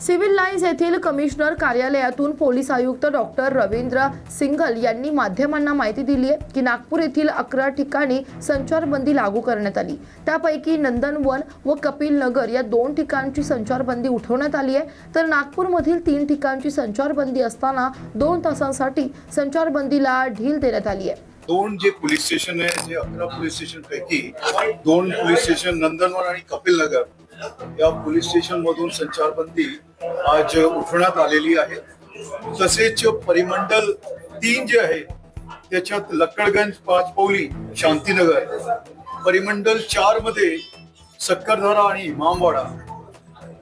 Civil lines येथील commissioner कार्यालयातून police आयुक्त डॉक्टर रवींद्र सिंघल यांनी माध्यमांना माहिती दिली आहे की नागपूर येथील अकरा ठिकाणी संचारबंदी लागू करण्यात आली. त्यापैकी नंदनवन व कपिल नगर या दोन ठिकाणची संचारबंदी उठवण्यात आली आहे. तर नागपूरमधील तीन ठिकाणची संचारबंदी असताना दोन तासांसाठी संचारबंदीला ढील देण्यात आली आहे. दोन जे पोलीस स्टेशन आहे जे अकरा पोलीस स्टेशन पैकी दोन पोलीस स्टेशन नंदनवन आणि कपिल नगर या पोलीस स्टेशन मधून संचारबंदी आज उठवण्यात आलेली आहे. तसेच परिमंडल तीन जे आहे त्याच्यात लक्कडगंज पाचपौली शांतीनगर परिमंडल चारमध्ये सक्करधारा आणि इमामवाडा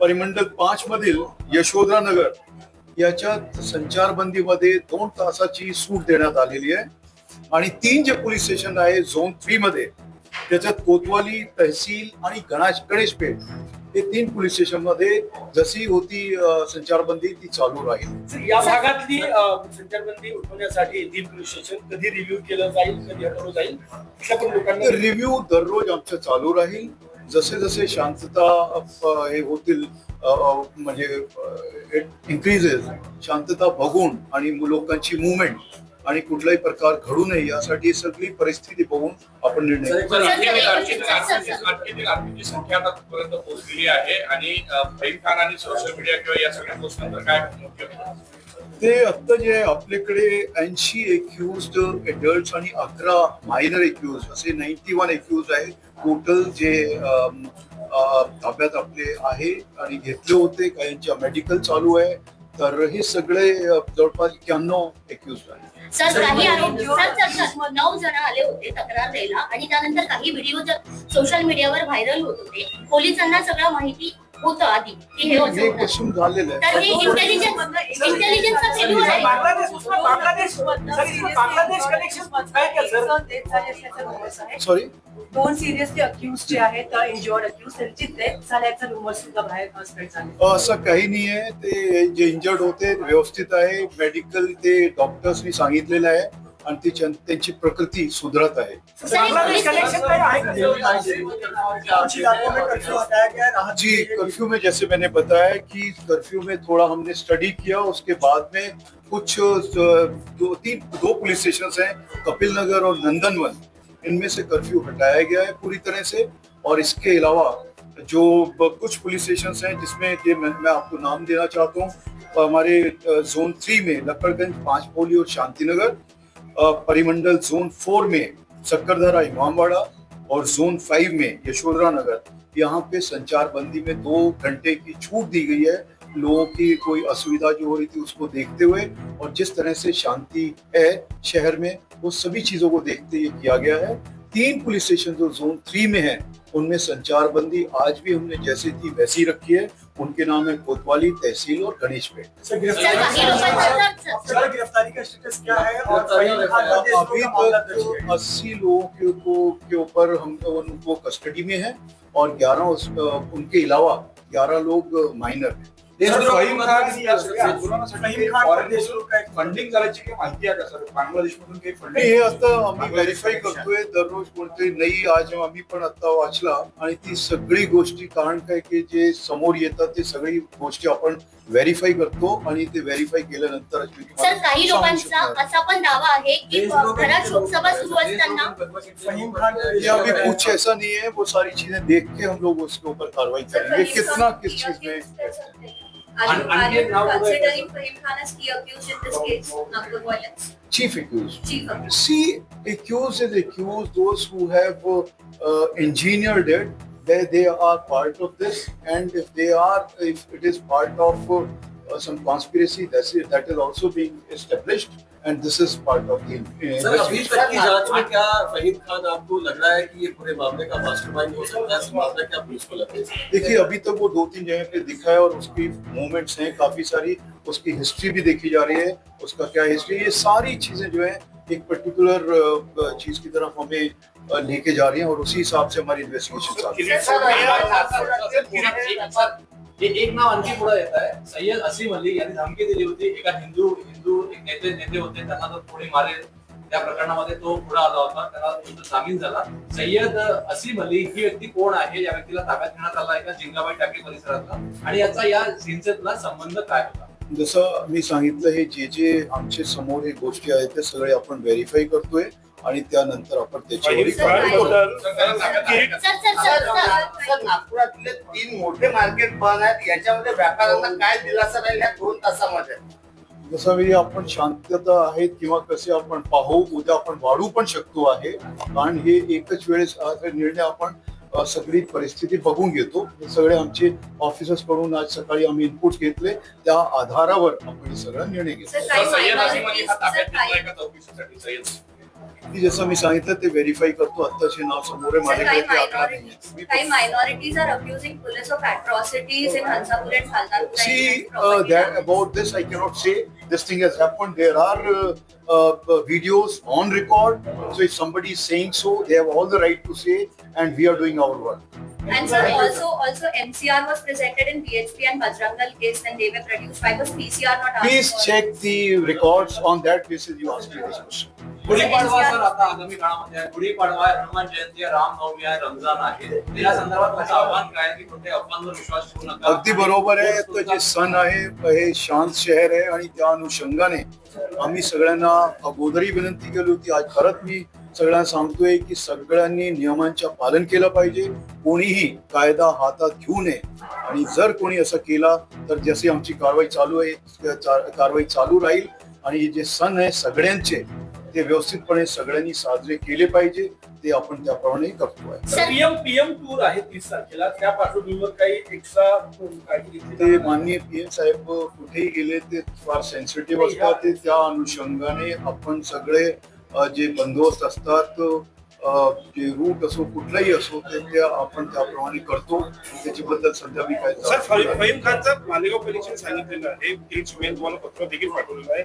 परिमंडल पाच मधील यशोधरा नगर याच्यात संचारबंदीमध्ये दोन तासाची सूट देण्यात आलेली आहे. आणि तीन जे पोलीस स्टेशन आहे झोन थ्री मध्ये त्याच्यात कोतवाली तहसील आणि गणाश गणेशपेठ हे तीन पोलीस स्टेशनमध्ये जशी होती संचारबंदी ती चालू राहील. या भागातली संचारबंदी उठवण्यासाठी तीन पोलीस स्टेशन कधी रिव्ह्यू केलं जाईल कधी हटवलं जाईल? रिव्ह्यू दररोज आमचं चालू राहील. जसे जसे शांतता हे होतील म्हणजे इन्क्रीजेस शांतता बघून आणि लोकांची मुवमेंट आणि कुठलाही प्रकार घडू नये यासाठी सगळी परिस्थिती बघून आपण निर्णय संख्या आता पर्यंत पोहोचलेली आहे आणि खान आणि सोशल मीडिया किंवा या सगळ्या गोष्टींनंतर काय मुख्य ते आता जे आपल्याकडे ऐंशी एक्युज्ड एडल्ट आणि अकरा मायनर एक्युज असे नाईन्टी वन एक्युज आहे टोटल जे ताब्यात आपले आहे आणि घेतले होते काहींच्या मेडिकल चालू आहे तर हे सगळे जवळपास एक्क्याण्णव एक्युज आहे सर काही आरोप सर सर सर नऊ जण आले होते तक्रार द्यायला आणि त्यानंतर काही व्हिडिओ सोशल मीडियावर व्हायरल होत होते. पोलिसांना सगळं माहिती होतं आधी. की हे असं हे होतं. कसून झालेलं आहे. तर हे इंटेलिजन्स इंटेलिजन्सचा फेल्युअर आहे. बांगलादेश उसमें बांग्लादेश. सर इसमें बांग्लादेश कनेक्शन है क्या सर सॉरी दोन सिरियसली अक्यूज जे आहेत इंजुअर्ड अक्यूज त्यांची डेथ झाल्याचा रुमर सुद्धा बाहेर स्प्रेड झाले. असं काही नाही आहे ते जे इंजर्ड होते व्यवस्थित आहे. मेडिकल ते डॉक्टर्सनी सांगितलेलं आहे. आणि त्यांची प्रकृती सुधरत आहे. हे जी कर्फ्यू में जैसे मैंने बताया कि कर्फ्यू में थोड़ा हमने स्टडी किया उसके बाद में कुछ दो तीन दो पुलिस स्टेशन हैं कपिल नगर और नंदनवन। इनमें से कर्फ्यू हटाया गया है पूरी तरह से। और इसके अलावा जो कुछ पुलिस स्टेशन हैं जिसमें ये मैं, मैं आपको नाम देना चाहता हूँ हमारे जोन थ्री में लक्कड़गंज पाँच पोली और शांतिनगर। परिमंडल जोन फोर में चक्करधारा इमामवाड़ा और जोन फाइव में यशोधरा नगर। यहाँ पे संचार बंदी में दो घंटे की छूट दी गई है। लोगों की कोई असुविधा जो हो रही थी उसको देखते हुए और जिस तरह से शांति है शहर में, वो सभी चीज़ों को देखते हुए किया गया है। तीन पुलिस स्टेशन जो जोन थ्री में है उनमें संचार बंदी आज भी हमने जैसी थी वैसी रखी है। उनके नाम है कोतवाली तहसील और गणेश पेट। गिरफ्तारी का स्टेटस क्या है? और अभी तक अस्सी लोगों के को के ऊपर हम उनको कस्टडी में है और ग्यारह उनके अलावा ग्यारह लोग माइनर हैं। फंडिंग करायची काही माहिती आहे का सर बांगलादेश मधून काही नाही, हे फंडिंग आता आम्ही व्हेरीफाय करतोय दररोज कोणते नई आज आम्ही पण आता वाचला आणि ती सगळी गोष्टी कारण काय की जे समोर येतात ते सगळी गोष्टी आपण व्हेरीफाय करतो आणि ते व्हेरीफाय केल्यानंतर मी सर काही लोकांचा. असा पण दावा आहे की घरात शोकसभा सुरू असताना फहीम खान का ये अभी कुछ ऐसा नहीं है वो सारी चीजें देख के हम लोग उसके ऊपर कार्रवाई करेंगे कितना किस चीज में Are you, are you considering for him as key accused in this case of the violence? Chief accused. Chief. See, accused is accused. Those who have uh, uh, engineered it, they, they are part of this. And if they are, if it is part of uh, some conspiracy, that's it, that is also being established. This is part of the. Uh, sir अभी तक की जाँच में क्या फहीम खान आपको लग रहा है कि ये पूरे मामले का मास्टरमाइंड हो सकता है? इस मामले क्या पुलिस को लगता है। देखिए अभी तक वो दो तीन जगह पे दिखा है और उसकी मूवमेंट्स हैं काफ़ी सारी। उसकी हिस्ट्री भी देखी जा रही है। उसका क्या हिस्ट्री ये सारी चीज़ें जो है एक पर्टिकुलर चीज़ की तरफ़ हमें लेके जा रही है और उसी हिसाब से हमारी इन्वेस्टिगेशन चालू है। हे एक नाव आणखी पुढे येत आहे सय्यद असीम अली यांनी धमकी दिली होती एका हिंदू हिंदू एक नेते नेते होते त्यांना जर कोणी मारेल त्या प्रकरणामध्ये तो पुढे आला होता त्याला तो जामीन झाला सय्यद असीम अली ही व्यक्ती कोण आहे या व्यक्तीला ताब्यात घेण्यात आला आहे का जिंगाबाई टाकळी परिसरातला आणि याचा या सिंचनला संबंध काय होता जसं मी सांगितलं हे जे जे आमचे समोर हे गोष्टी आहेत ते सगळे आपण व्हेरीफाय करतोय आणि त्यानंतर आपण त्याच्यावर सर नागपुरातले तीन मोठे मार्केट बंद आहेत याच्यामध्ये व्यापाऱ्यांना काय दिलासा राहील या दोन तासामध्ये जसं वेळी आपण शांतता आहेत किंवा कसे आपण पाहू उद्या आपण वाढू पण शकतो आहे. कारण हे एकच वेळेस हा निर्णय आपण सगळी परिस्थिती बघून घेतो. सगळे आमचे ऑफिसर्सकडून आज सकाळी आम्ही इनपुट घेतले. त्या आधारावर आपण हे सगळा निर्णय घेतला. सर सर, काही सय्यद असीम अली हा minorities- ताब्यात सर, काही- घेतलाय का चौकशीसाठी सय्यद की जसं मी सांगितलं ते व्हेरीफाय करतो आत्ताचे नाव समोर आहे Sir, माझ्याकडे काही ते आकडा नाहीये. minorities, मी काही minorities are accusing police of atrocities in Hansapur and Khaldanpur. See, and uh, property that damage. about this, I cannot say. This thing has happened. There are uh, uh, uh, videos on record. So if somebody is saying so, they have all the right to say, and we are doing our work. And sir, also, also MCR was presented in BHP and Bajrangal case and they were produced. Why was PCR not asked Please for? check the records on that basis. You asked me this question. Gudi Padwa sir आता आगामी काळामध्ये आहे. गुढीपाडवा आहे हनुमान जयंती आहे रामनवमी आहे रमजान आहे या संदर्भात माझं आव्हान काय आहे की कोणत्या अफवांवर विश्वास ठेवू नका अगदी बरोबर आहे तर जे सण आहे हे शांत शहर आहे आणि त्या अनुषंगाने आम्ही सगळ्यांना अगोदरही विनंती केली होती आज परत मी सगळ्यांना सांगतोय की सगळ्यांनी नियमांचं पालन केलं पाहिजे. कोणीही कायदा हातात घेऊ नये. आणि जर कोणी असं केला तर जशी आमची कारवाई चालू आहे कारवाई चालू राहील. आणि जे सण आहे सगळ्यांचे ते व्यवस्थितपणे सगळ्यांनी साजरे केले पाहिजे ते आपण त्याप्रमाणे करतोय. सर, पीएम पीएम टूर आहे तीस तारखेला. त्या पार्श्वभूमीवर काही एक्स्ट्रा ते माननीय पी एम साहेब कुठेही गेले ते फार सेन्सिटिव्ह असतात. ते त्या अनुषंगाने आपण सगळे अ, जे बंदोबस्त जे रूट असो कुठलाही असो ते ते आपण त्याप्रमाणे करतो. त्याच्याबद्दल सध्या मी काय सर फहीम खानचं मालेगाव पोलिसांनी सांगितलेलं आहे. की मी तुम्हाला पत्र देखील पाठवलेलं आहे.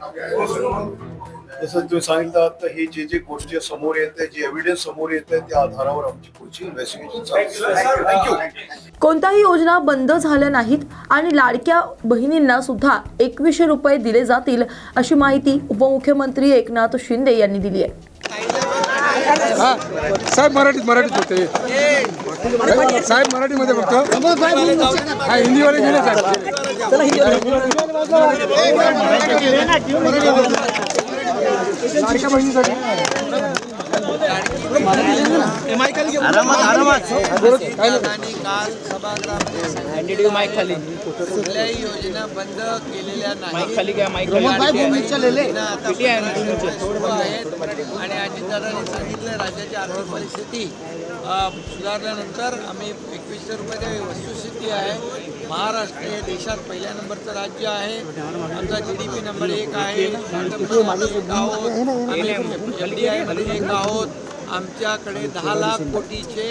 जसं तुम्ही सांगितलं तर हे जे जे गोष्टी समोर येत आहे जे एव्हिडन्स समोर येत आहे त्या आधारावर आमची पुढची इन्व्हेस्टिगेशन चालू थँक्यू कोणत्याही योजना बंद झाल्या नाहीत आणि लाडक्या बहिणींना सुद्धा एकवीसशे रुपये दिले जातील अशी माहिती उपमुख्यमंत्री एकनाथ शिंदे यांनी दिली आहे. साहेब मराठीत मराठीत होते. साहेब मराठीमध्ये फक्त. हा हिंदीवाले गेले साहेब. बहिणीसाठी. काल सभागृहामध्ये कुठल्याही योजना बंद केलेल्या नाही योजना आता सुरू आहेत आणि अजितदादांनी सांगितलं राज्याची आर्थिक परिस्थिती सुधारल्यानंतर आम्ही एकवीसशे रुपये वस्तुस्थिती आहे महाराष्ट्र हे देशात पहिल्या नंबरचं राज्य आहे. आमचा जी डी पी नंबर एक आहे. आहोत. एफ डी एक आहोत. आमच्याकडे दहा लाख कोटीचे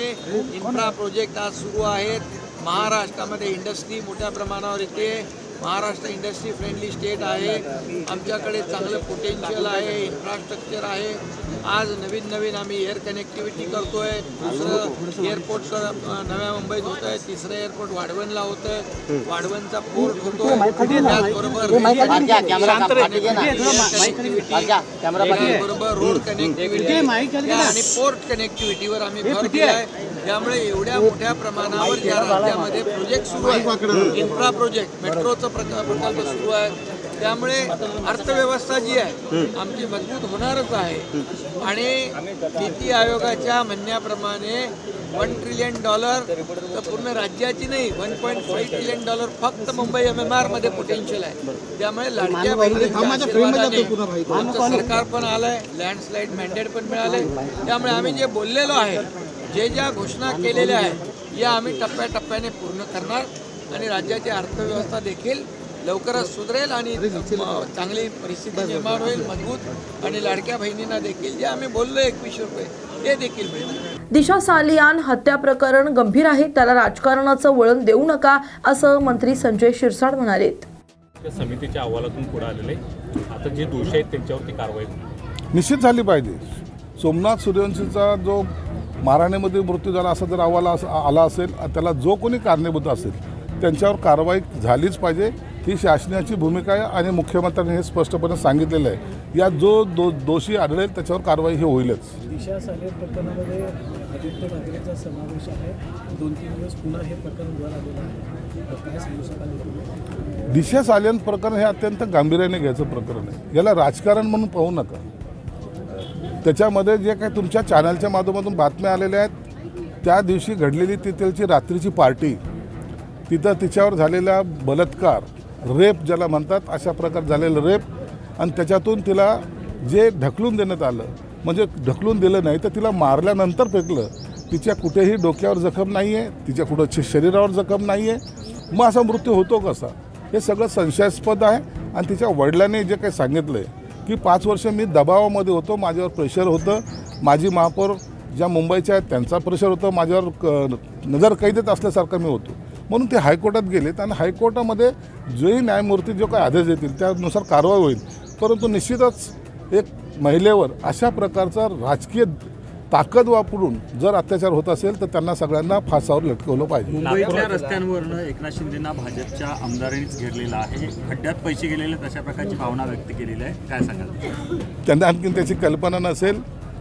इन्फ्रा प्रोजेक्ट आज सुरू आहेत. महाराष्ट्रामध्ये इंडस्ट्री मोठ्या प्रमाणावर येते. महाराष्ट्र इंडस्ट्री फ्रेंडली स्टेट आहे. आमच्याकडे चांगलं पोटेन्शियल आहे इन्फ्रास्ट्रक्चर आहे. आज नवीन नवीन आम्ही एअर कनेक्टिव्हिटी करतोय. दुसरं एअरपोर्ट नव्या मुंबईत होत आहे तिसरं एअरपोर्ट वाढवणला होत आहे वाढवणचा पोर्ट होतोय. त्याचबरोबर बरोबर रोड कनेक्टिव्हिटी आणि पोर्ट कनेक्टिव्हिटीवर आम्ही भर दिलाय. त्यामुळे एवढ्या मोठ्या प्रमाणावर या राज्यामध्ये प्रोजेक्ट सुरू आहे. इन्फ्रा प्रोजेक्ट मेट्रोचं प्रक- प्रकल्प सुरू आहे. त्यामुळे अर्थव्यवस्था जी आहे आमची मजबूत होणारच आहे. आणि नीती आयोगाच्या म्हणण्याप्रमाणे वन ट्रिलियन डॉलर तर पूर्ण राज्याची नाही one point five trillion dollar फक्त मुंबई एम एम आरमध्ये पोटेन्शियल आहे. त्यामुळे लाडक्या बहिणींच्या आमचं सरकार पण आलंय लँडस्लाईड मॅन्डेट पण मिळालंय त्यामुळे आम्ही जे बोललेलो आहे जे ज्या घोषणा केलेल्या आहेत या आम्ही टप्प्याटप्प्याने पूर्ण करणार आणि राज्याची अर्थव्यवस्था देखील लवकरच सुधरेल आणि चांगली परिस्थिती निर्माण होईल मजबूत आणि लाडक्या बहिणींना देखील. जे आम्ही बोललो एकवीसशे रुपये ते देखील मिळतील दिशा सालियान हत्या प्रकरण गंभीर आहे त्याला राजकारणाचं वळण देऊ नका असं मंत्री संजय शिरसाट म्हणालेत. त्या समितीच्या अहवालातून पुढे आलेले आता जे दोषी आहेत त्यांच्यावरती कारवाई निश्चित झाली पाहिजे. सोमनाथ सूर्यवंशीचा जो मारहाणीमध्ये मृत्यू झाला असा जर अहवाल आला असेल त्याला जो कोणी कारणीभूत असेल त्यांच्यावर कारवाई झालीच पाहिजे. ही शासनाची भूमिका आहे आणि मुख्यमंत्र्यांनी हे स्पष्टपणे सांगितलेलं आहे. या जो दो दोषी आढळेल त्याच्यावर कारवाई ही होईलच. दिशा साले प्रकरणामध्ये आदित्य ठाकरेचा समावेश आहे. दोन तीन दिवस पुन्हा हे प्रकरण वर आलेलं आहे. दिशा सालियन प्रकरण हे अत्यंत गांभीर्याने घ्यायचं प्रकरण आहे. याला राजकारण म्हणून पाहू नका. त्याच्यामध्ये जे काही तुमच्या चॅनलच्या माध्यमातून बातम्या आलेल्या आहेत त्या दिवशी घडलेली तिथलची रात्रीची पार्टी तिथं तिच्यावर झालेला बलात्कार रेप ज्याला म्हणतात अशा प्रकार झालेलं रेप आणि त्याच्यातून तिला जे ढकलून देण्यात आलं म्हणजे ढकलून दिलं नाही तर तिला मारल्यानंतर फेकलं. तिच्या कुठेही डोक्यावर जखम नाही आहे तिच्या कुठं शरीरावर जखम नाही आहे मग असा मृत्यू होतो कसा? हे सगळं संशयास्पद आहे आणि तिच्या वडिलांनी जे काही सांगितलं आहे की पाच वर्ष मी दबावामध्ये होतो माझ्यावर प्रेशर होतं. माझी महापौर ज्या मुंबईच्या आहेत त्यांचा प्रेशर होतं. माझ्यावर क नजर कैदेत असल्यासारखं मी होतो. म्हणून ते हायकोर्टात गेलेत आणि हायकोर्टामध्ये जोही न्यायमूर्ती जो काही आदेश देतील त्यानुसार कारवाई होईल. परंतु निश्चितच एक महिलेवर अशा प्रकारचा राजकीय ताकद वापरून जर अत्याचार होत असेल तर त्यांना सगळ्यांना फासावर लटकवलं पाहिजे. मुंबईतल्या रस्त्यांवरनं एकनाथ शिंदेना भाजपच्या आमदारांनीच घेरलेलं आहे. खड्ड्यात पैसे गेलेले तशा प्रकारची भावना व्यक्त केलेली आहे. काय सांगाल? त्यांना आणखीन त्याची कल्पना नसेल.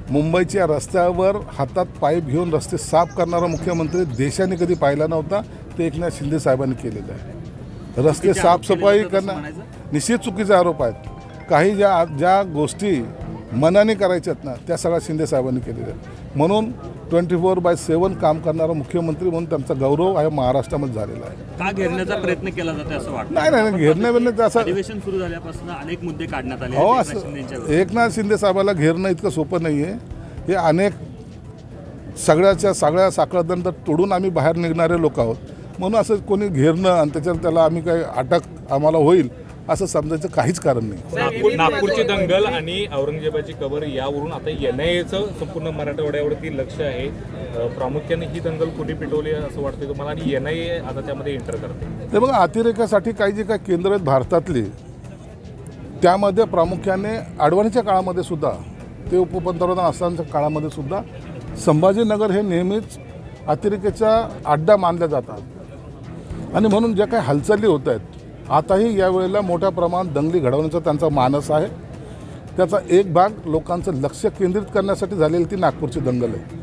मुंबईच्या रस्त्यावर हातात पाईप घेऊन रस्ते साफ करणारा मुख्यमंत्री देशाने कधी पाहिला नव्हता ते एकनाथ शिंदे साहेबांनी केलेलं आहे. रस्ते साफसफाई करणं? निश्चित चुकीचे आरोप आहेत. काही ज्या ज्या गोष्टी मनाने करायच्यात ना त्या सगळ्या शिंदे साहेबांनी केलेल्या आहेत. म्हणून ट्वेंटी फोर बाय सेवन काम करणारा मुख्यमंत्री म्हणून त्यांचा गौरव आहे महाराष्ट्रामध्ये झालेला आहे. का घेरण्याचा प्रयत्न केला जातो असं वाटतं? नाही नाही नाही, घेरणं बिरणं असं अधिवेशन सुरू झाल्यापासून अनेक मुद्दे काढण्यात आले हो आहेत असं एकनाथ शिंदे साहेबाला घेरणं इतकं सोपं नाही आहे हे अनेक सगळ्याच्या सगळ्या साखळदंड तोडून आम्ही बाहेर निघणारे लोक आहोत. म्हणून असं कोणी घेरणं आणि त्याच्यात त्याला आम्ही काही अटक आम्हाला होईल असं समजायचं काहीच कारण नाही. नागपूर नागपूरची दंगल आणि औरंगजेबाची कबर यावरून आता एन आय एचं संपूर्ण मराठवाड्यावरती लक्ष आहे. प्रामुख्याने ही दंगल कुठे पेटवली असं वाटतं तुम्हाला? आणि एन आय ए आता त्यामध्ये एंटर करते. ते बघा अतिरेकासाठी काही जे काही केंद्र आहेत भारतातली त्यामध्ये प्रामुख्याने अडवणीच्या काळामध्ये सुद्धा ते उपपंतप्रधान असतानाच्या काळामध्ये सुद्धा संभाजीनगर हे नेहमीच अतिरेकाचा अड्डा मानल्या जातात. आणि म्हणून ज्या काही हालचाली होत आहेत आताही यावेळेला मोठ्या प्रमाणात दंगली घडवण्याचा त्यांचा मानस आहे. त्याचा एक भाग लोकांचं लक्ष केंद्रित करण्यासाठी झालेली ती नागपूरची दंगल आहे.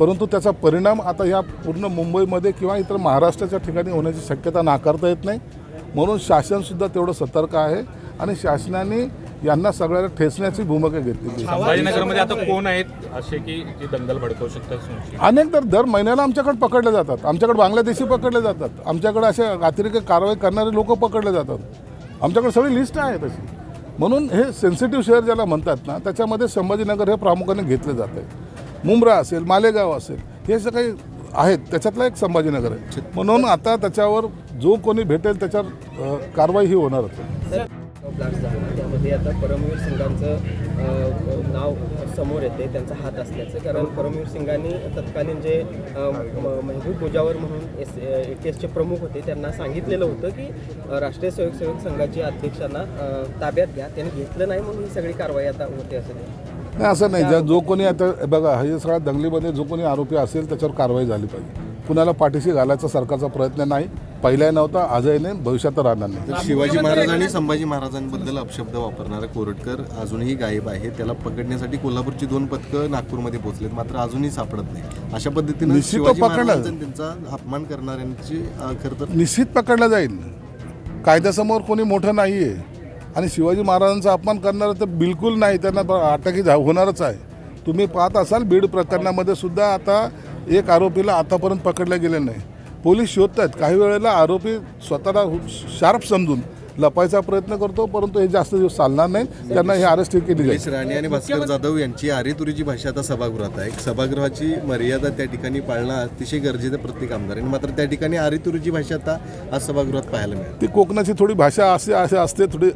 परंतु त्याचा परिणाम आता ह्या पूर्ण मुंबईमध्ये किंवा इतर महाराष्ट्राच्या ठिकाणी होण्याची शक्यता नाकारता येत नाही. म्हणून शासनसुद्धा तेवढं सतर्क आहे आणि शासनाने यांना सगळ्याला ठेचण्याची भूमिका घेतलेली आहे संभाजीनगरमध्ये आता कोण आहेत असे की जे दंगल भडकवू शकतात अनेक तर दर महिन्याला आमच्याकडे पकडले जातात. आमच्याकडे बांगलादेशी पकडले जातात. आमच्याकडे असे अतिरेक कारवाई करणारे लोक पकडले जातात. आमच्याकडे सगळी लिस्ट आहे तशी. म्हणून हे सेन्सिटिव्ह शहर ज्याला म्हणतात ना त्याच्यामध्ये संभाजीनगर हे प्रामुख्याने घेतलं जातं आहे. मुंब्रा असेल मालेगाव असेल हे जे काही आहेत त्याच्यातला एक संभाजीनगर आहे. म्हणून आता त्याच्यावर जो कोणी भेटेल त्याच्यावर कारवाई ही होणारच आहे. ब्लास्ट झाला. त्यामध्ये आता परमवीर सिंगांचं नाव समोर येते त्यांचा हात असल्याचं. कारण परमवीर सिंगांनी तत्कालीन जे मेहबूब म- म्हणजे मुजावर म्हणून एस ए टी एसचे प्रमुख होते त्यांना सांगितलेलं होतं की राष्ट्रीय स्वयंसेवक संघाचे अध्यक्षांना ताब्यात घ्या. त्यांनी घेतलं नाही म्हणून ही सगळी कारवाई आता होते असं नाही. असं नाही. ज्या जो कोणी आता बघा हे सगळ्या दंगलीमध्ये जो कोणी आरोपी असेल त्याच्यावर कारवाई झाली पाहिजे. कुणाला पाठीशी घालायचा सरकारचा प्रयत्न नाही. पहिलाही नव्हता आजही नाही भविष्यात राहणार नाही. शिवाजी महाराज आणि संभाजी महाराजांबद्दल अपशब्द वापरणारा कोरटकर अजूनही गायब आहे त्याला पकडण्यासाठी कोल्हापूरची दोन पथकं नागपूरमध्ये पोहोचलेत मात्र अजूनही सापडत नाही. अशा पद्धतीनं निश्चित शिवाजी पकडला. महाराजांचा त्यांचा अपमान करणाऱ्यांची खरं तर निश्चित पकडला जाईल. कायद्यासमोर कोणी मोठं नाही आहे आणि शिवाजी महाराजांचा अपमान करणारं तर बिलकुल नाही त्यांना झा- होणारच आहे. तुम्ही पाहत असाल बीड प्रकरणामध्ये सुद्धा आता एक आरोपीला आतापर्यंत पकडलं गेलं नाही. पोलीस शोधत आहेत काही वेळेला आरोपी स्वतःला शार्प समजून लपायचा प्रयत्न करतो परंतु हे जास्त दिवस चालणार नाही. त्यांना ही अरेस्ट केली जाईल. राणे आणि भास्कर जाधव यांची आरेतुरीची भाषा आता सभागृहात आहे. सभागृहाची मर्यादा त्या ठिकाणी पाळणं अतिशय गरजेचं प्रत्येक आमदारांनी मात्र त्या ठिकाणी आरेतुरीची भाषा आता आज सभागृहात पाहायला मिळाली. ती कोकणाची थोडी भाषा असे असे असते थोडी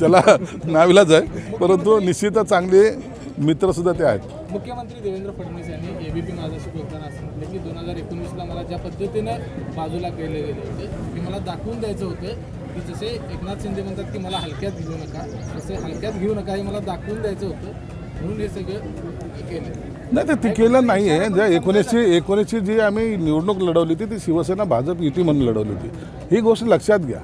त्याला नाविलाच आहे. परंतु निश्चितच चांगले मित्रसुद्धा ते आहेत. मुख्यमंत्री देवेंद्र फडणवीस यांनी ए बी माझ्याशी बोलताना असं म्हटलं की दोन हजार एकोणवीसला मला ज्या पद्धतीनं बाजूला केले गेले होते ते मला दाखवून द्यायचं होतं की जसे एकनाथ शिंदे म्हणतात की मला हलक्यात घेऊ नका तसे हलक्यात घेऊ नका हे मला दाखवून द्यायचं होतं म्हणून हे सगळं केलं. नाही ते केलं नाही आहे ज्या एकोणीसशे एकोणीसची जी आम्ही निवडणूक लढवली होती ती शिवसेना भाजप युती म्हणून लढवली होती. ही गोष्ट लक्षात घ्या.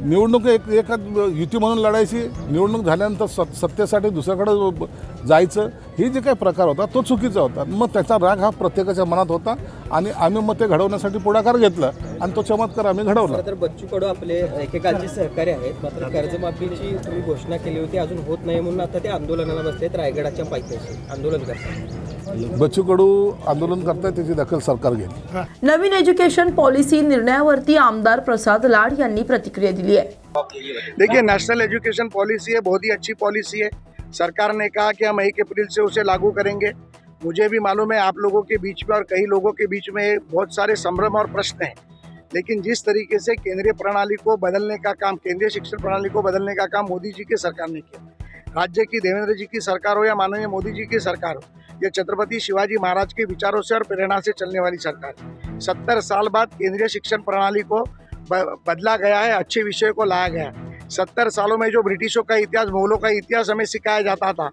निवडणूक एक एका युती म्हणून लढायची निवडणूक झाल्यानंतर सत सत्तेसाठी दुसऱ्याकडे जायचं ही जे काही प्रकार होता तो चुकीचा होता. मग त्याचा राग हा प्रत्येकाच्या मनात होता आणि आम्ही मग ते घडवण्यासाठी पुढाकार घेतला आणि तो चमत्कार आम्ही घडवला. तर बच्चू कडू आपले एकेकालचे सहकारी आहेत मात्र कर्जमाफीची तुम्ही घोषणा केली होती अजून होत नाही म्हणून आता ते आंदोलनाला बसलेत रायगडाच्या पायथ्याशी. आंदोलन करतात. बच्चू कडू आंदोलन करताय त्याची दखल सरकार घेईल. नवीन एज्युकेशन पॉलिसी निर्णयावरती आमदार प्रसाद लाड यांनी प्रतिक्रिया दिली आहे. देखिए नेशनल एजुकेशन पॉलिसी है बहुत ही अच्छी पॉलिसी है। सरकार ने कहा कि हम एक अप्रैल से उसे लागू करेंगे। मुझे भी मालूम है आप लोगों के बीच में और कई लोगों के बीच में बहुत सारे संभ्रम और प्रश्न हैं। लेकिन जिस तरीके से केंद्रीय प्रणाली को बदलने का काम केंद्रीय शिक्षण प्रणाली को बदलने का काम मोदी जी की सरकार ने किया। राज्य की देवेंद्र जी की सरकार हो या माननीय मोदी जी की सरकार हो ये छत्रपति शिवाजी महाराज के विचारों से और प्रेरणा से चलने वाली सरकार। सत्तर साल बाद केंद्रीय शिक्षण प्रणाली को बदला गया है, अच्छे विषय को लाया गया है। सत्तर सालों में जो ब्रिटिशों का इतिहास, मुगलों का इतिहास हमें सिखाया जाता था,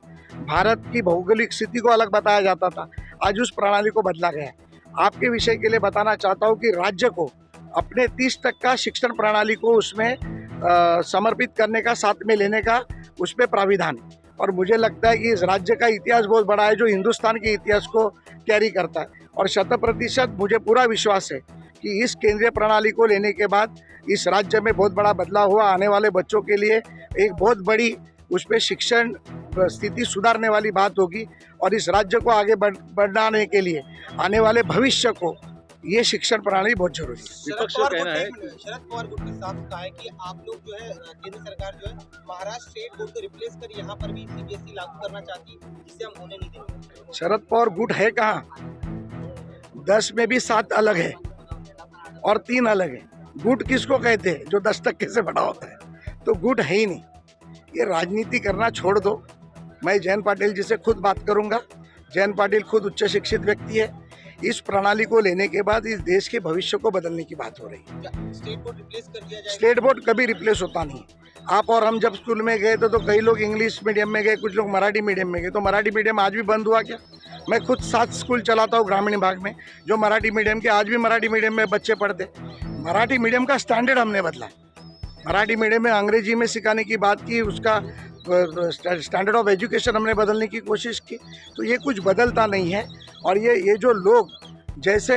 भारत की भौगोलिक स्थिति को अलग बताया जाता था, आज उस प्रणाली को बदला गया है। आपके विषय के लिए बताना चाहता हूँ कि राज्य को अपने तीस टक्का शिक्षण प्रणाली को उसमें समर्पित करने का, साथ में लेने का उस पर प्राविधान। और मुझे लगता है कि इस राज्य का इतिहास बहुत बड़ा है जो हिंदुस्तान के इतिहास को कैरी करता है। और शत प्रतिशत मुझे पूरा विश्वास है कि इस केंद्रीय प्रणाली को लेने के बाद इस राज्य में बहुत बड़ा बदलाव हुआ। आने वाले बच्चों के लिए एक बहुत बड़ी उस पर शिक्षण स्थिति सुधारने वाली बात होगी और इस राज्य को आगे बढ़, बढ़ाने के लिए आने वाले भविष्य को ये शिक्षण प्रणाली बहुत ज़रूरी है। शरद पवार गुट ने शरद पवार गुट ने साफ़ कहा है कि आप लोग जो है केंद्र सरकार जो है महाराष्ट्र स्टेट बोर्ड को रिप्लेस कर यहाँ पर भी सीबीएसई लागू करना चाहती है जिससे हम होने नहीं देंगे। शरद पवार गुट है कहाँ? दस में भी सात अलग है और तीन अलग है। गुट किसको कहते हैं? जो दस तक से बड़ा होता है। तो गुट है ही नहीं। ये राजनीति करना छोड़ दो। मैं जयंत पाटिल जी से खुद बात करूँगा। जयंत पाटिल खुद उच्च शिक्षित व्यक्ति है। इस प्रणाली को लेने के बाद इस देश के भविष्य को बदलने की बात हो रही है। स्टेट बोर्ड रिप्लेस कर दिया स्टेट बोर्ड कभी रिप्लेस होता नहीं। आप और हम जब स्कूल में गए थे तो कई लोग इंग्लिश मीडियम में गए कुछ लोग मराठी मीडियम में गए। तो मराठी मीडियम आज भी बंद हुआ क्या? मैं खुद सात स्कूल चलाता हूँ ग्रामीण भाग में जो मराठी मीडियम के आज भी मराठी मीडियम में बच्चे पढ़ते मराठी मीडियम का स्टैंडर्ड हमने बदला मराठी मीडियम में अंग्रेज़ी में सिखाने की बात की उसका स्टैंडर्ड ऑफ़ एजुकेशन हमने बदलने की कोशिश की। तो ये कुछ बदलता नहीं है। और ये ये जो लोग जैसे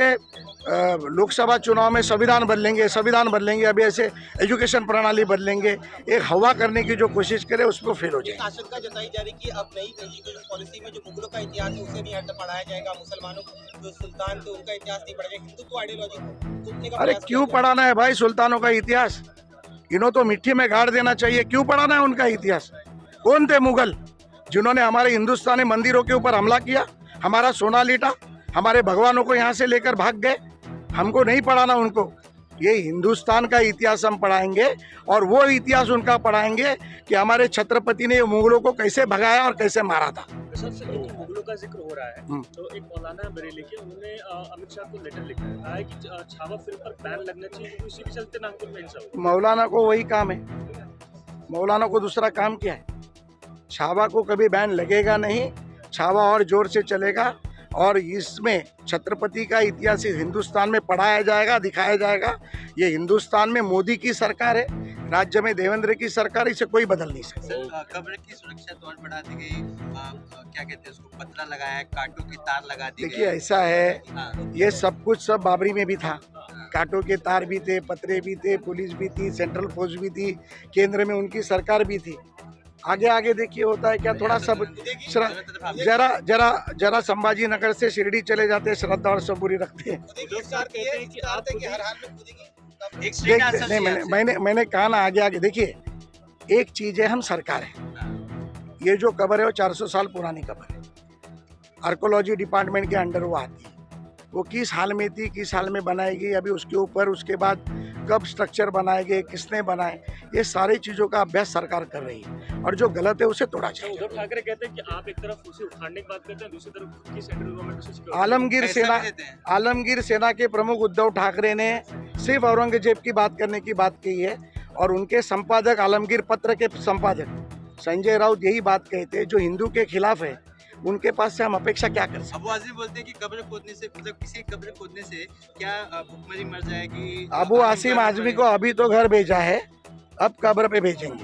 लोकसभा चुनाव में संविधान बदलेंगे संविधान बदलेंगे अभी ऐसे एजुकेशन प्रणाली बदलेंगे एक हवा करने की जो कोशिश करे उसको फेल हो जाए आशंका जताई जा रही कि अब नई एजुकेशन पॉलिसी में जो मुगलों का इतिहास है उसे नहीं हट पढ़ाया जाएगा। मुसलमानों को जो सुल्तान थे उनका इतिहास नहीं पढ़ाएगा आइडियोलॉजी को अरे क्यों पढ़ाना है भाई सुल्तानों का इतिहास? इन्हों तो मिट्टी में गाड़ देना चाहिए। क्यों पढ़ाना है उनका इतिहास? कौन थे मुगल जिन्होंने हमारे हिंदुस्तानी मंदिरों के ऊपर हमला किया? हमारा सोना लीटा हमारे भगवानों को यहाँ से लेकर भाग गए। हमको नहीं पढ़ाना उनको। ये हिंदुस्तान का इतिहास हम पढ़ाएँगे और वो इतिहास उनका पढ़ाएँगे कि हमारे छत्रपति ने मुगलों को कैसे भगाया और कैसे मारा था। मुगलों का ज़िक्र हो रहा है। हम्म। तो एक मौलाना बरेली के उन्होंने अमित शाह को लेटर लिखा है। कि छावा फ़िल्म पर बैन लगना चाहिए उसी के चलते नागपुर में हिंसा मौलाना को वही काम है। मौलाना को दूसरा काम क्या है? छावा को कभी बैन लगेगा नहीं छावा और ज़ोर से चलेगा और इसमें छत्रपति का इतिहास हिंदुस्तान में पढ़ाया जाएगा दिखाया जाएगा। ये हिंदुस्तान में मोदी की सरकार है राज्य में देवेंद्र की सरकार इसे कोई बदल नहीं सकता। कब्र की सुरक्षा तो और बढ़ा दी गई। क्या कहते हैं उसको पतरा लगाया है कांटों की तार लगा दी देखिए ऐसा है। ये सब कुछ सब बाबरी में भी था। कांटों के तार भी थे पतरे भी थे पुलिस भी थी सेंट्रल फोर्स भी थी केंद्र में उनकी सरकार भी थी। आगे आगे देखिए होता है क्या थोड़ा सब जरा जरा जरा संभाजी नगर से शिरडी चले जाते हैं श्रद्धा और सबूरी रखते हैं। नहीं मैंने मैंने मैंने कहा ना आगे आगे देखिए एक चीज़ है हम सरकार है। ये जो कबर है वो 400 साल पुरानी कबर है। आर्कोलॉजी डिपार्टमेंट के अंडर वो आती है। वो किस हाल में थी किस हाल में बनाएगी अभी उसके ऊपर उसके बाद कब स्ट्रक्चर बनाएँगे किसने बनाए ये सारी चीज़ों का अभ्यास सरकार कर रही है और जो गलत है उसे तोड़ा तो जाए उद्धव ठाकरे कहते हैं कि आप एक तरफ़ उसे उखाड़ने की बात करते हैं दूसरी तरफ़ की सेंट्रल गवर्नमेंट आलमगीर सेना आलमगीर सेना के प्रमुख उद्धव ठाकरे ने सिर्फ़ औरंगज़ेब की बात करने की बात की है और उनके संपादक आलमगीर पत्र के संपादक संजय राउत यही बात कहते हैं जो हिंदू के खिलाफ है। उनके पास से हम अपेक्षा क्या करें सकते अबू आसिफ बोलते हैं कि कब्र खोदने से मतलब किसी कब्र खोदने से क्या भुखमरी मर जाएगी? अबू आसिम आजमी को अभी तो घर भेजा है अब कब्र पे भेजेंगे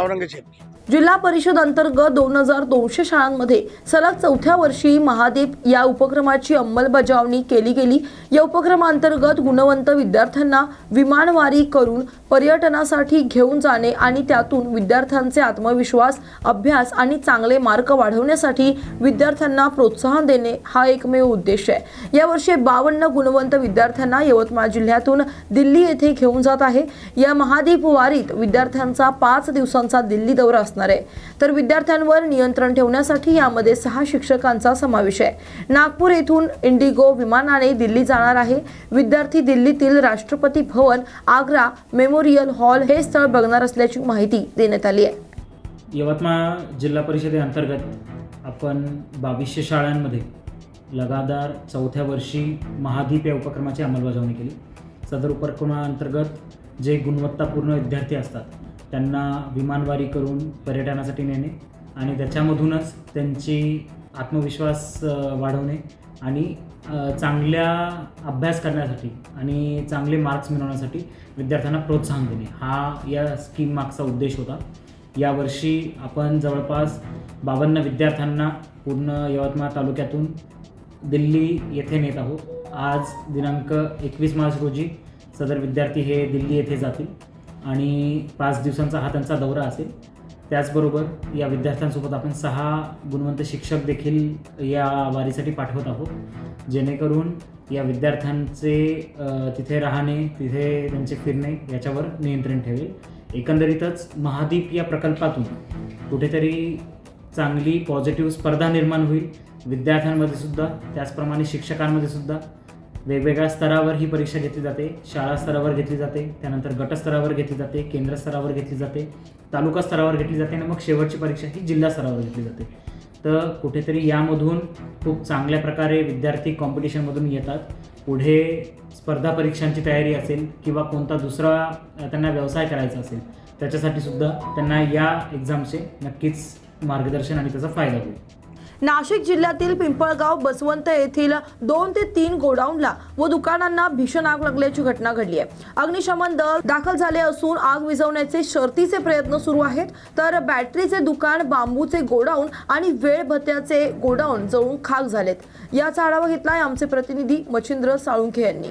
औरंगज़ेब की। जिल्हा परिषद अंतर्गत दोन हजार दोनशे शाळांमध्ये सलग चौथ्या वर्षी महादीप या उपक्रमाची अंमलबजावणी केली गेली. या उपक्रमांतर्गत गुणवंत विद्यार्थ्यांना विमानवारी करून पर्यटनासाठी घेऊन जाणे आणि त्यातून विद्यार्थ्यांचे आत्मविश्वास अभ्यास आणि चांगले मार्क वाढवण्यासाठी विद्यार्थ्यांना प्रोत्साहन देणे हा एकमेव उद्देश आहे. यावर्षी बावन्न गुणवंत विद्यार्थ्यांना यवतमाळ जिल्ह्यातून दिल्ली येथे घेऊन जात आहे. या महादीप वारीत विद्यार्थ्यांचा पाच दिवसांचा दिल्ली दौरा असणार आहे. तर विद्यार्थ्यांवर नियंत्रण ठेवण्यासाठी यामध्ये सहा शिक्षकांचा समावेश आहे. नागपूर येथून इंडिगो विमानाने दिल्ली जाणार आहे. विद्यार्थी दिल्लीतील राष्ट्रपती भवन आग्रा मेमोरियल हॉल हे स्थळ बघणार असल्याची माहिती देण्यात आली आहे. यवतमाळ जिल्हा परिषदेअंतर्गत आपण बावीसशे शाळांमध्ये लगातार चौथ्या वर्षी महादीप या उपक्रमाची अंमलबजावणी केली. सदर उपक्रमाअंतर्गत जे गुणवत्तापूर्ण विद्यार्थी असतात त्यांना विमानवारी करून पर्यटनासाठी नेणे आणि त्याच्यामधूनच त्यांची आत्मविश्वास वाढवणे आणि चांगल्या अभ्यास करण्यासाठी आणि चांगले मार्क्स मिळवण्यासाठी विद्यार्थ्यांना प्रोत्साहन देणे. हा या स्कीम मागचा उद्देश होता. यावर्षी आपण जवळपास बावन्न विद्यार्थ्यांना पूर्ण यवतमाळ तालुक्यातून दिल्ली येथे नेत आहोत. आज दिनांक एकवीस मार्च रोजी सदर विद्यार्थी हे दिल्ली येथे जातील. आणि पाच दिवसांचा हा त्यांचा दौरा असेल. त्याचबरोबर या विद्यार्थ्यांसोबत आपण सहा गुणवंत शिक्षक देखील या वारीसाठी पाठवत आहोत. जेणेकरून या विद्यार्थ्यांचे तिथे राहणे तिथे त्यांचे फिरणे याच्यावर नियंत्रण ठेवेल. एकंदरीतच महादीप या प्रकल्पातून कुठेतरी चांगली पॉझिटिव्ह स्पर्धा निर्माण होईल. विद्यार्थ्यांमध्ये सुद्धा त्याचप्रमाणे शिक्षकांमध्ये सुद्धा. वेगवेगळ्या स्तरावर ही परीक्षा घेतली जाते. शाळा स्तरावर घेतली जाते. त्यानंतर गटस्तरावर घेतली जाते. केंद्र स्तरावर घेतली जाते. तालुका स्तरावर घेतली जाते आणि मग शेवटची परीक्षा ही जिल्हा स्तरावर घेतली जाते. तर कुठेतरी यामधून खूप चांगल्या प्रकारे विद्यार्थी कॉम्पिटिशनमधून येतात. पुढे स्पर्धा परीक्षांची तयारी असेल किंवा कोणता दुसरा त्यांना व्यवसाय करायचा असेल त्याच्यासाठी सुद्धा त्यांना या एक्झामचे नक्कीच मार्गदर्शन आणि त्याचा फायदा होईल. नाशिक जिल्ह्यातील पिंपळगाव बसवंत येथील दोन ते तीन गोडाऊनला व दुकानांना भीषण आग लागल्याची घटना घडली आहे. अग्निशमन दल दाखल झाले असून आग विझवण्याचे शर्तीचे प्रयत्न सुरू आहेत. तर बॅटरीचे दुकान बांबूचे गोडाऊन आणि वेळ भत्याचे गोडाऊन जळून खाक झालेत. याचा आढावा घेतलाय आमचे प्रतिनिधी मच्छिंद्र साळुंखे यांनी.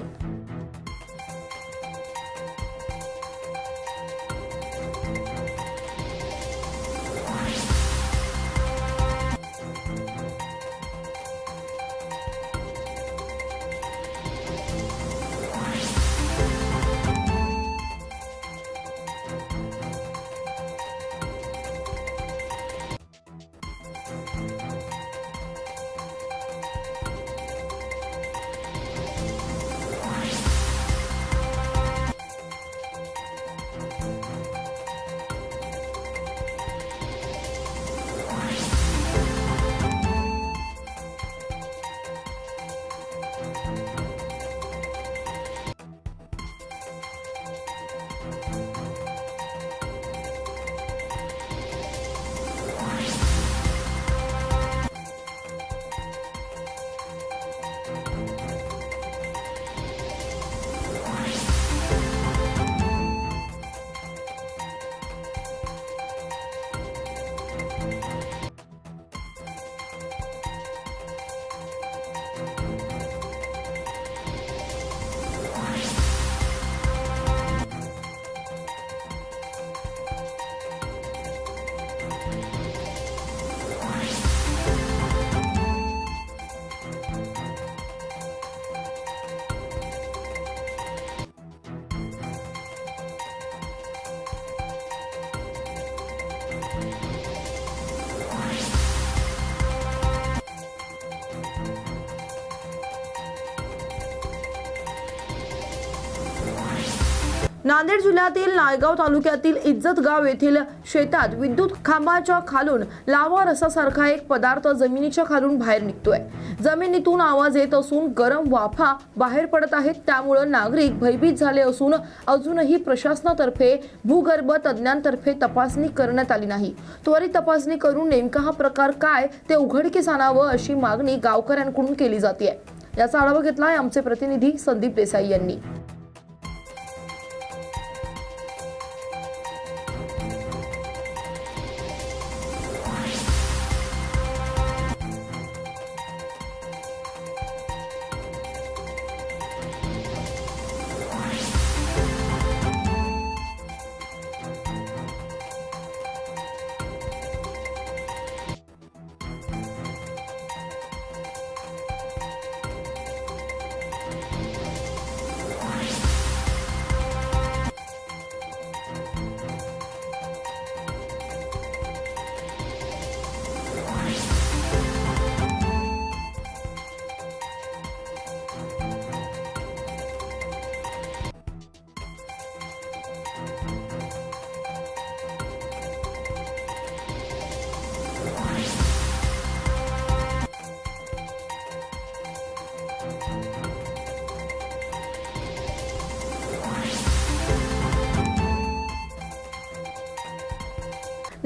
नांदेड जिल्ह्यातील नायगाव तालुक्यातील इज्जत गाव येथील शेतात विद्युत खांबाच्या खालून लावा रसासारखा एक पदार्थ जमिनीच्या खालून बाहेर निघतोय. जमिनीतून आवाज येत असून गरम वाफा बाहेर पडत आहेत. त्यामुळे नागरिक भयभीत झाले असून अजूनही प्रशासनातर्फे भूगर्भ तज्ज्ञांतर्फे तपासणी करण्यात आली नाही. त्वरित तपासणी करून नेमका हा प्रकार काय ते उघडकीस आणावं अशी मागणी गावकऱ्यांकडून केली जाते याचा आढावा आहे आमचे प्रतिनिधी संदीप देसाई यांनी.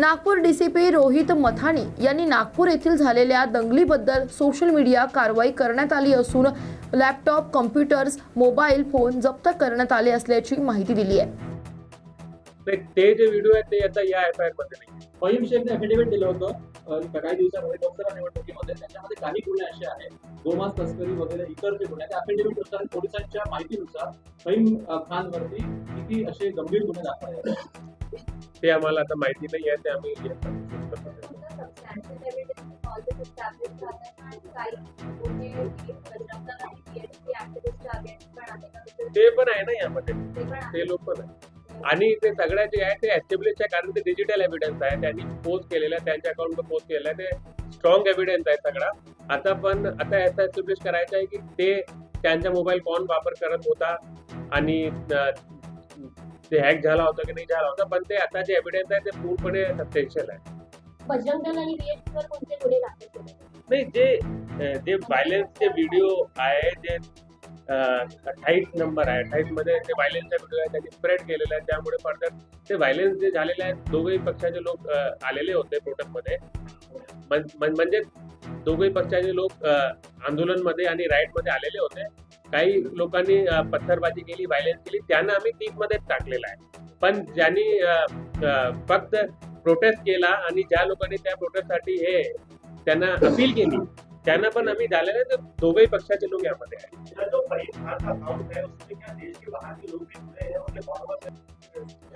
नागपूर डीसीपी रोहित मथानी यांनी नागपूर येथील झालेल्या दंगलीबद्दल सोशल मीडिया कारवाई करण्यात आली असून लॅपटॉप कम्प्युटर्स मोबाईल फोन जप्त करण्यात आले असल्याची माहिती दिली आहे. ते जे व्हिडिओ आहेत ते आता या एफ आय आरमध्ये नाही. फहीम शेखने अफिडेव्हिट दिलं होतं. काही दिवसामध्ये लोकसभा निवडणुकीमध्ये त्याच्यामध्ये काही गुन्हे असे आहेत. गोमास तस्करी वगैरे इतर जे गुन्हे अफिडेव्हिटनुसार पोलिसांच्या माहितीनुसार फहीम खानवरती किती असे गंभीर गुन्हे दाखवले ते आम्हाला आता माहिती नाही आहे ते आम्ही ते पण आहे ना यामध्ये. ते लोक पण आहे. आणि ते सगळ्या जे आहे ते एस्टॅब्लिश आहे कारण ते डिजिटल एव्हिडन्स आहे. त्यांनी पोस्ट केलेलं आहे त्यांच्या अकाउंटवर पोस्ट केलेला आहे. ते स्ट्रॉंग एव्हिडन्स आहे सगळा. आता पण आता याचा एस्टॅब्लिश करायचं आहे की ते त्यांचा मोबाईल कोण वापर करत होता आणि ते हॅक झाला होता की नाही झाला होता पण ते आता जे एव्हिडन्स आहे ते पूर्णपणे सत्तेन्शियल आहे. बजरंग दल आणि BHP वर कोणते गुन्हे दाखल केले? नाही जे जे व्हायलन्सचे व्हिडिओ आहे जे अठ्ठावीस नंबर आहे अठ्ठावीसमध्ये जे व्हायलन्सचा व्हिडिओ आहे त्यांनी स्प्रेड केलेला आहे त्यामुळे फर्दर ते व्हायलन्स जे झालेले आहेत दोघेही पक्षाचे लोक आलेले होते प्रोटेस्टमध्ये म्हण- म्हण- म्हणजे दोघेही पक्षाचे लोक आंदोलनमध्ये आणि राईटमध्ये आलेले होते. काही लोकांनी पत्थरबाजी केली व्हायलन्स केली त्यांना आम्ही तीस मध्येच टाकलेला आहे. पण ज्यांनी फक्त प्रोटेस्ट केला आणि ज्या लोकांनी त्या प्रोटेस्टसाठी हे त्यांना अपील केली त्यांना पण आम्ही झालेलं आहे. तर दोघेही पक्षाचे लोक यामध्ये आहेत.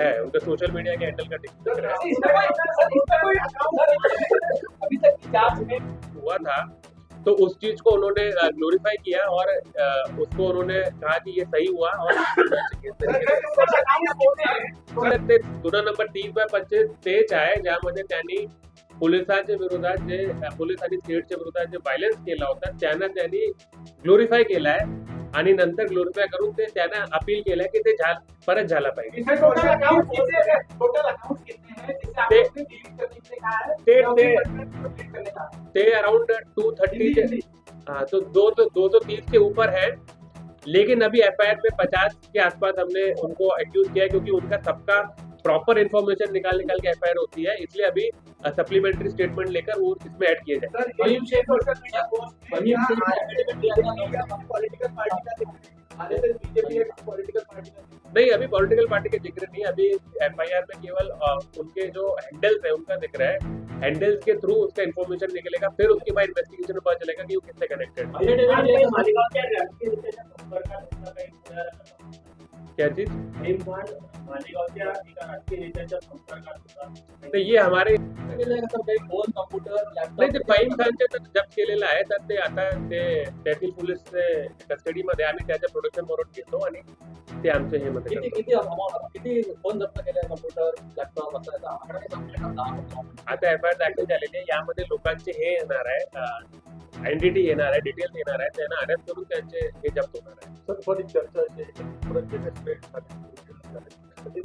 है उनका सोशल मीडिया के हैंडल का दिक्कत है हुआ था तो उस चीज़ को उन्होंने ग्लोरीफाई किया और उसको उन्होंने कहा कि ये सही हुआ और ते नंबर तीन बाय तेज आए आहे ज्यामध्ये त्यांनी पोलिसांच्या विरोधात जे पोलीस आणि स्टेटच्या विरोधात जे व्हायलन्स केला होता त्यांना त्यांनी ग्लोरीफाय केलाय आणि नंतर ग्लोरीफाय करून ते त्यांना अपील केलंय की ते परत झाला पाहिजे. ते अराउंड टू थर्टी हाँ तो दो तो दो सौ तीस के ऊपर है। लेकिन अभी एफ़ में पचास के आसपास हमने उनको एक्यूज किया क्योंकि उनका सबका प्रॉपर इन्फॉर्मेशन निकाल निकाल के एफआईआर होती है इसलिए अभी सप्लीमेंट्री स्टेटमेंट लेकर वो इसमें ऐड किए जाए नहीं अभी पॉलिटिकल पार्टी के ज़िक्र नहीं अभी एफआईआर में केवल उनके जो हैंडल्स है उनका ज़िक्र है। हैंडल्स के थ्रू उसका इन्फॉर्मेशन निकलेगा फिर उसके बाद इन्वेस्टिगेशन में पता चलेगा कि वो किससे कनेक्टेड है। क्या चीज तर ये हमारे नाही ते फाईन खानचे तर जप्त केलेलं आहे तर ते आता ते त्यातील पोलीस कस्टडीमध्ये आम्ही त्याच्या प्रोडक्शन बरोबर घेतो आणि ते आमचे हे मध्ये करतो. आता एफ आय आर दाखल झालेली आहे. यामध्ये लोकांचे हे येणार आहे आयडेंटिटी येणार आहे डिटेल्स येणार आहे त्यांना अरेस्ट करून त्यांचे हे जप्त होणार आहे. सर बरीच चर्चा की प्रत्येक स्टेट ऍक्टिव्हिटी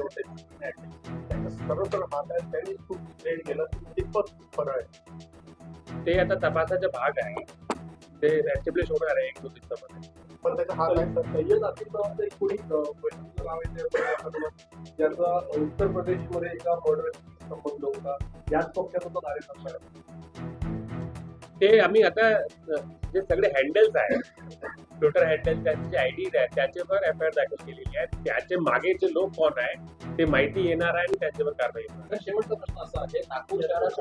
होते हात आहे त्यांनी खूप ट्रेड केला कितपत खरं आहे. ते आता तपासाचा भाग आहे. ते एस्टॅब्लिश होणार आहे एक दोन दिवसामध्ये. पण त्याचा आहे सर सय्यद आसिफ नावाचं एक कोणी ते ज्याचा उत्तर प्रदेशमध्ये एका मर्डर संबंध होता याच कार्यकर्ता आहे. ते आम्ही आता जे सगळे हँडल्स आहेत ट्विटर हँडल त्यांचे आय डी आहेत त्याच्यावर एफ आय आर दाखल केलेली आहे. त्याचे मागेचे लोक कोण आहे ते माहिती येणार आहे आणि त्याच्यावर कारवाई शेवटचा प्रश्न असा आहे नागपूर शहरात